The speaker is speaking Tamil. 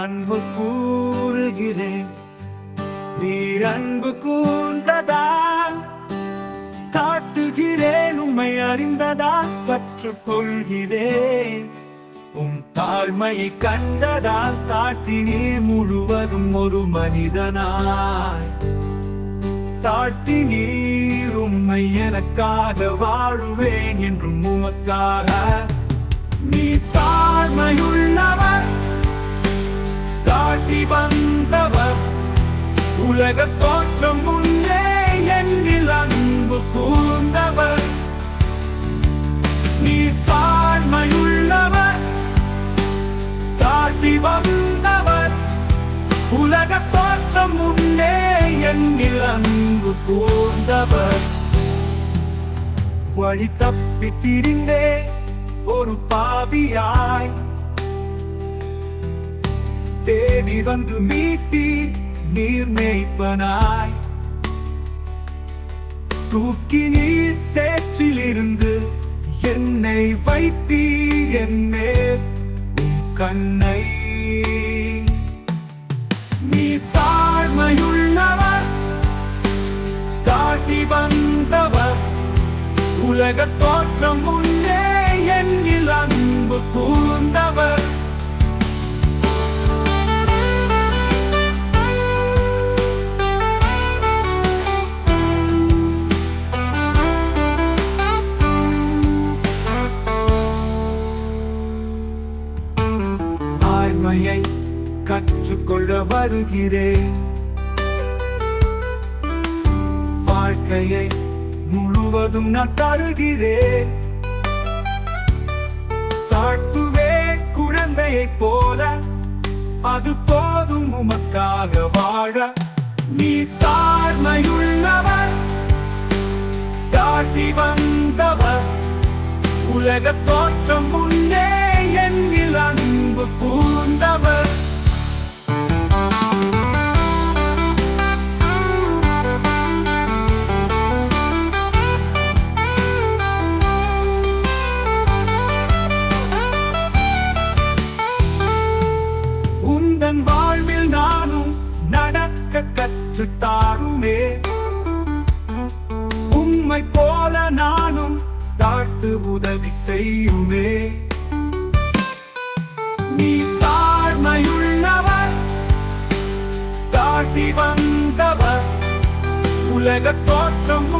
அன்பு கூறுகிறேன். நீர் அன்பு கூர்ந்ததால் காட்டுகிறேன். உம்மை அறிந்ததா கற்றுக்கொள்கிறேன் உம் தாழ்மையை கண்டதால் தாழ்த்தி முழுவதும் ஒரு மனிதனாய். தாழ்த்தி நீர் உம்மை எனக்காக வாழுவேன் என்றும் உமக்காக. நீ தாழ்மையுள்ளவர் உலக தோற்றம் முன்னே என்னில் அன்பு கூர்ந்தவர் நீ தாழ்மையுள்ளவர் தாட்டி வந்தவர். உலக தோற்றம் முன்னே என்னில் அன்பு கூர்ந்தவர் வழி தப்பி திரிந்தே ஒரு பாவியாய். தேடி வந்து மீட்டி நீர் மேய்ப்பனாய். தூக்கி நீர் சேற்றிலிருந்து என்னை வைத்தீ என்னே கண்ணை. நீ தாழ்மையுள்ளவர் தாட்டி வந்தவர். உலக தோற்றம் முன்னே என்னில் அன்பு கூ ஆய்மையை கற்றுக்கொள்ள வருகிறேன். வாழ்க்கையை முழுவதும் நான் தருகிறேன். தாழ்த்துவே குழந்தையைப் போல அது போதும் உமக்காக வாழ. நீ தாழ்மையுள்ளவர் தாழ்த்தி வந்தவர் உலக தோற்றம் உள்ள என் வாழ்வில் நானும் நடக்க கற்று தாருமே உம்மை போல நானும் தாழ்த்து உதவி செய்யுமே. நீ தாழ்மையுள்ளவர் தாழ்த்தி வந்தவர். உலக தோற்றம்